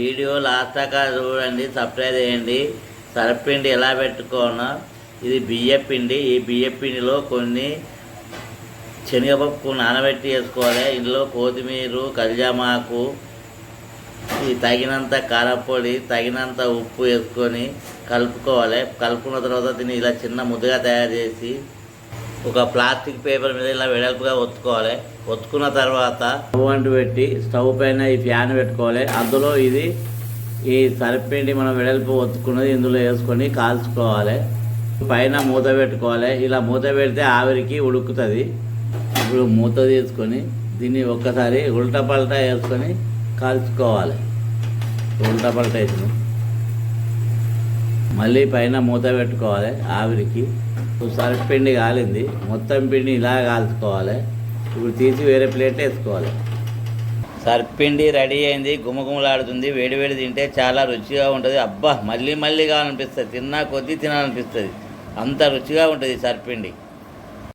Video last దాకా చూడండి subscribe చేయండి. సరపిండి ఎలా పెట్టుకోనో ఇది బియ్య పిండి. ఈ బియ్య పిండిలో కొన్ని శనగపప్పు నానబెట్టి వేసుకోవాలి. ఇందులో కొత్తిమీర కల్జామాకు ఈ తగినంత కారపొడి తగినంత ఉప్పు వేసుకొని కలుపుకోవాలి. కలుపుకున్న తర్వాత దీన్ని ఇలా చిన్న ముద్దగా తయారు చేసి ఒక ప్లాస్టిక్ పేపర్ మీద ఇలా వెడల్పుగా ఒత్తుకోవాలి. ఒత్తుకున్న తర్వాత స్టవ్ అంటు పెట్టి స్టవ్ పైన ఈ ఫ్యాన్ పెట్టుకోవాలి. అందులో ఇది ఈ సరిపిండి మనం వెడల్పు ఒత్తుకున్నది ఇందులో వేసుకొని కాల్చుకోవాలి. పైన మూత పెట్టుకోవాలి. ఇలా మూత పెడితే ఆవిరికి ఉడుకుతుంది. ఇప్పుడు మూత తీసుకొని దీన్ని ఒక్కసారి ఉల్టా పల్టా వేసుకొని కాల్చుకోవాలి. ఉల్టా పల్టా మళ్ళీ పైన మూత పెట్టుకోవాలి ఆవిరికి. ఇప్పుడు పిండి కాలింది. మొత్తం పిండి ఇలా కాల్చుకోవాలి. ఇప్పుడు తీసి వేరే ప్లేట్ వేసుకోవాలి. సర్పిండి రెడీ అయింది గుమగుమలాడుతుంది వేడి వేడి తింటే చాలా రుచిగా ఉంటుంది. అబ్బా మళ్ళీ మళ్ళీ కావాలనిపిస్తుంది. తిన్నా కొద్దీ తినాలనిపిస్తుంది. అంత రుచిగా ఉంటుంది సర్పిండి